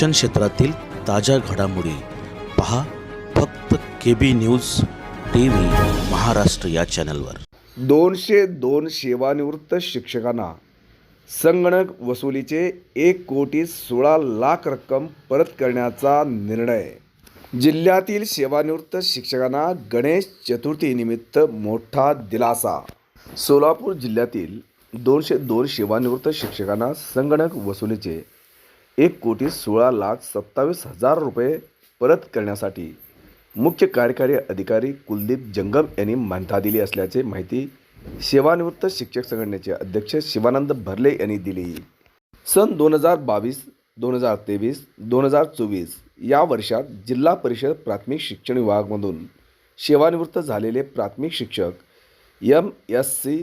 शिक्षण क्षेत्रातील ताज्या घडामोडी पहा फक्त K B news T V Maharashtra या चॅनलवर. दोनशे दोन सेवानिवृत्त शिक्षकांना संगणक वसुलीचे एक कोटी सोळा लाख रक्कम परत करण्याचा निर्णय. जिल्ह्यातील सेवानिवृत्त शिक्षकांना गणेश चतुर्थीनिमित्त मोठा दिलासा. सोलापूर जिल्ह्यातील दोनशे दोन सेवानिवृत्त शिक्षकांना संगणक वसुलीचे एक कोटी सोळा लाख सत्तावीस हजार रुपये परत करण्यासाठी मुख्य कार्यकारी अधिकारी कुलदीप जंगम यांनी मान्यता दिली असल्याचे माहिती सेवानिवृत्त शिक्षक संघटनेचे अध्यक्ष शिवानंद भरले यांनी दिली. सन दोन हजार बावीस दोन हजार तेवीस दोन हजार चोवीस या वर्षात जिल्हा परिषद प्राथमिक शिक्षण विभागामधून सेवानिवृत्त झालेले प्राथमिक शिक्षक M S C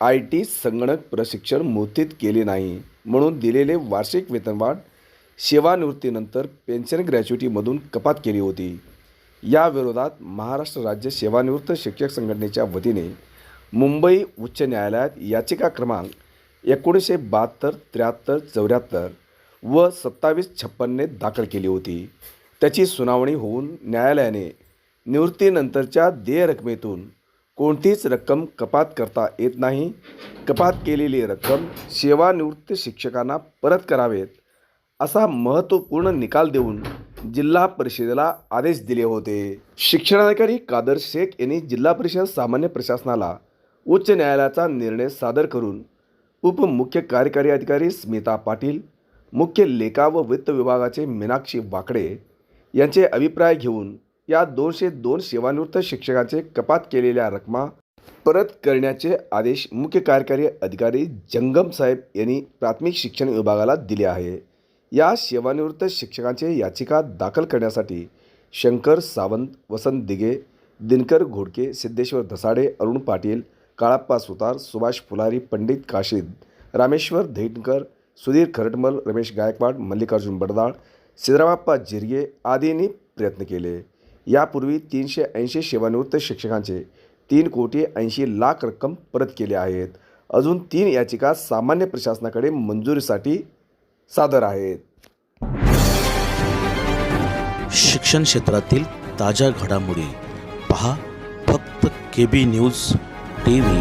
I T संगणक प्रशिक्षण मोतीत केले नाही म्हणून दिलेले वार्षिक वेतनवाढ सेवानिवृत्तीनंतर पेन्शन ग्रॅच्युटीमधून कपात केली होती. या विरोधात महाराष्ट्र राज्य सेवानिवृत्त शिक्षक संघटनेच्या वतीने मुंबई उच्च न्यायालयात याचिका क्रमांक एकोणीसशे बहात्तर त्र्याहत्तर चौऱ्याहत्तर व सत्तावीस छप्पनने दाखल केली होती. त्याची सुनावणी होऊन न्यायालयाने निवृत्तीनंतरच्या देय रकमेतून कोणतीच रक्कम कपात करता येत नाही. कपात केलेली रक्कम सेवानिवृत्त शिक्षकांना परत करावेत असा महत्त्वपूर्ण निकाल देऊन जिल्हा परिषदेला आदेश दिले होते. शिक्षणाधिकारी कादर शेख यांनी जिल्हा परिषद सामान्य प्रशासनाला उच्च न्यायालयाचा निर्णय सादर करून उपमुख्य कार्यकारी अधिकारी स्मिता पाटील मुख्य लेखा व वित्त विभागाचे मीनाक्षी वाकडे यांचे अभिप्राय घेऊन या दोनशे दोन सेवानिवृत्त शिक्षकांचे कपात केलेल्या रकमा परत करण्याचे आदेश मुख्य कार्यकारी अधिकारी जंगम साहेब यांनी प्राथमिक शिक्षण विभागाला दिले आहे. या सेवानिवृत्त शिक्षकांचे याचिका दाखल करण्यासाठी शंकर सावंत वसंत दिघे दिनकर घोडके सिद्धेश्वर धसाडे अरुण पाटील काळाप्पा सुतार सुभाष फुलारी पंडित काशीद रामेश्वर धैटकर सुधीर खरटमल रमेश गायकवाड मल्लिकार्जुन बडदाळ सिद्धरामप्पा जिरगे आदींनी प्रयत्न केले. यापूर्वी तीनशे ऐंशी सेवानिवृत्त शिक्षकांचे तीन कोटी ऐंशी लाख रक्कम परत केले आहेत. अजून तीन याचिका सामान्य प्रशासनाकडे मंजुरीसाठी सादर आहेत. शिक्षण क्षेत्रातील ताज्या घडामोडी पहा फक्त K B news T V